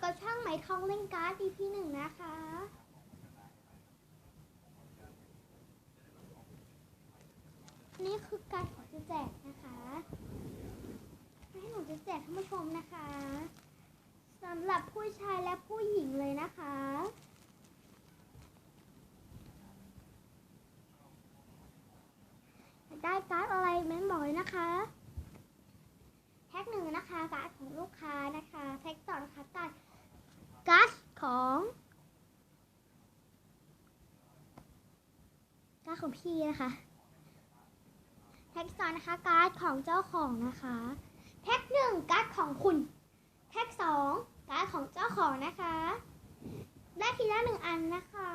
อยู่กับช่างไหมทองเล่นการ์ด EP หนึ่งนะคะ นี่คือการขอจะแจกนะคะให้หนูจะแจกท่านผู้ชมนะคะสำหรับผู้ชายและผู้หญิงเลยนะคะได้การ์ดอะไรเม้นบอกเลยนะคะ แท็กหนึ่งนะคะการ์ดของลูกค้านะคะแท็กสองนะคะการ์ดการ์ดของการ์ด ของพี่นะคะแท็กสองนะคะการ์ดของเจ้าของนะคะแท็กหนึ่งการ์ดของคุณแท็กสองการ์ดของเจ้าของนะคะ ได้ทีละหนึ่งอันนะคะ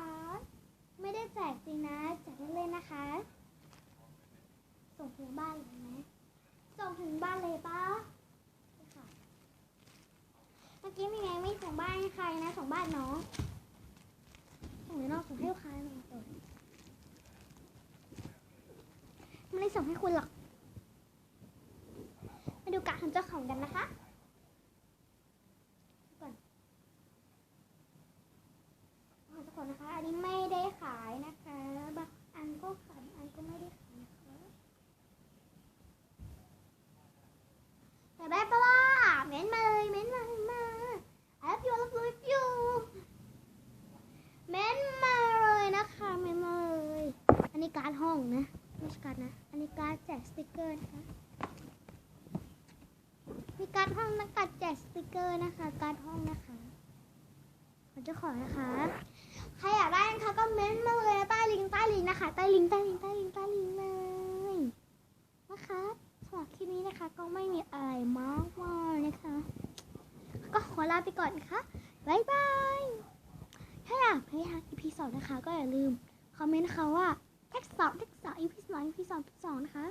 ไม่ได้แจกจริงนะแจกเล่นๆนะคะ ส่งถึงบ้านเลยไหมส่งถึงบ้านเลยปะเมื่อกี้มีไงไม่ส่งบ้านให้ใครนะส่งบ้านน้องส่งให้น้องส่งให้ลูกค้าหน่อยตัว ไม่ได้ส่งให้คุณหรอก มาดูกะของเจ้าของกันนะคะก่อนของเจ้าของนะคะ อันนี้ไม่ได้ขายนะคะบางอันก็ขายอันก็ไม่ได้ขายนะคะอยากได้ปะล่ะเม้นมาเลยเม้นมาเม้นมา I love you I love you I love you เม้นมาเลยนะคะเม้นมาเลย อันนี้การห้องนะ ไม่ใช่การดนะ อันนี้การดแจกสติกเกอร์นะคะมีการดห้องนะการแจกสติกเกอร์นะคะ การดห้องนะคะขอเจ้าของนะคะ ใครอยากได้นะคะก็เม้นมาเลยใต้ลิงก์ใต้ลิงก์นะคะ ใต้ลิงก์ใต้ลิงก์ใต้ลิงก์ใต้ลิงก์เลยนะคะสำหรับคลิปนี้นะคะ ก็ไม่มีอะไรมากมายนะคะ ก็ขอลาไปก่อนนะคะบ๊ายบายถ้าอยากให้ทาง EP สองนะคะ ก็อย่าลืมคอมเมนต์นะคะว่า แท็กสองท็กสอง EP สอง EP สองท็กสองนะคะ